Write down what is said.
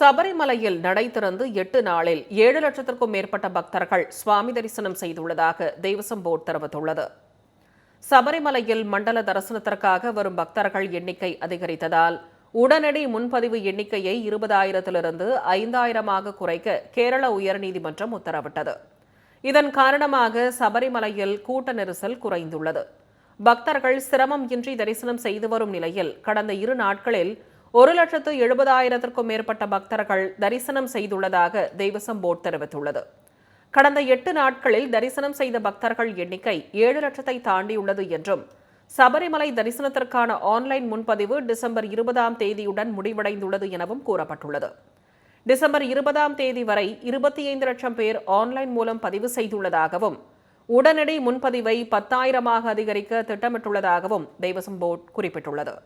சபரிமலையில் நடை திறந்து எட்டு நாளில் ஏழு லட்சத்திற்கும் மேற்பட்ட பக்தர்கள் சுவாமி தரிசனம் செய்துள்ளதாக தேவசம் போர்டு தெரிவித்துள்ளது. சபரிமலையில் மண்டல தரிசனத்திற்காக வரும் பக்தர்கள் எண்ணிக்கை அதிகரித்ததால் உடனடி முன்பதிவு எண்ணிக்கையை இருபதாயிரத்திலிருந்து ஐந்தாயிரமாக குறைக்க கேரள உயர்நீதிமன்றம் உத்தரவிட்டது. இதன் காரணமாக சபரிமலையில் கூட்ட நெரிசல் குறைந்துள்ளது. பக்தர்கள் சிரமம் இன்றி தரிசனம் செய்து வரும் நிலையில் கடந்த இரு நாட்களில் ஒரு லட்சத்து எழுபதாயிரத்திற்கும் மேற்பட்ட பக்தர்கள் தரிசனம் செய்துள்ளதாக தெய்வசம் போர்டு தெரிவித்துள்ளது. கடந்த எட்டு நாட்களில் தரிசனம் செய்த பக்தர்கள் எண்ணிக்கை ஏழு லட்சத்தை தாண்டியுள்ளது என்றும் சபரிமலை தரிசனத்திற்கான ஆன்லைன் முன்பதிவு டிசம்பர் இருபதாம் தேதியுடன் முடிவடைந்துள்ளது எனவும் கூறப்பட்டுள்ளது. டிசம்பர் இருபதாம் தேதி வரை இருபத்தி ஐந்து லட்சம் பேர் ஆன்லைன் மூலம் பதிவு செய்துள்ளதாகவும் உடனடி முன்பதிவை பத்தாயிரமாக அதிகரிக்க திட்டமிட்டுள்ளதாகவும் தெய்வசம் போர்டு குறிப்பிட்டுள்ளது.